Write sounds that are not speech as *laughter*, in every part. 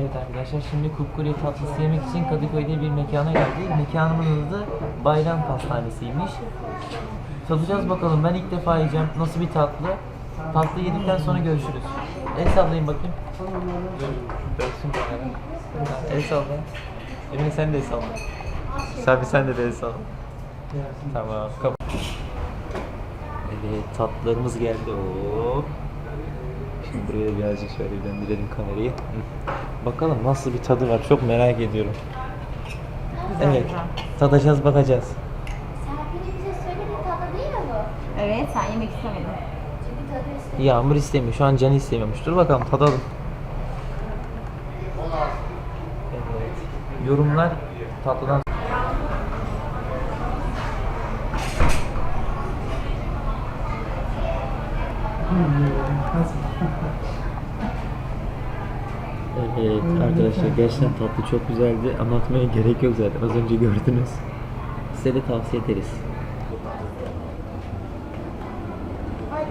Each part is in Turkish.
Evet arkadaşlar şimdi kukuri tatlısı yemek için Kadıköy'de bir mekana geldik. Mekanımızın adı Bayram Pastanesi'ymiş. Tadacağız bakalım. Ben ilk defa yiyeceğim. Nasıl bir tatlı? Tatlı yedikten sonra görüşürüz. El sallayın bakayım. Dönsün kamera. El salla. Emine sen de el salla. Sabi sen de, de el salla. Tamam. Kap evet tatlılarımız geldi. Hop. Şimdi buraya birazcık şöyle döndürelim kamerayı. Bakalım nasıl bir tadı var. Çok merak ediyorum. evet. Tadacağız bakacağız. Serpil'in bize söylediği tadı değil mi bu? Evet sen yemek istemedin. Çünkü tadı işte. Yağmur istemiyor. Şu an canı istemiyormuş. Dur bakalım tadalım. Evet. Yorumlar tatlıdan *laughs* Evet arkadaşlar gerçekten tatlı çok güzeldi. Anlatmaya gerek yok zaten. Az önce gördünüz. Size de tavsiye ederiz. Hayır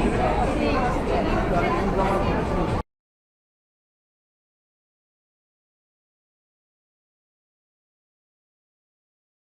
şimdi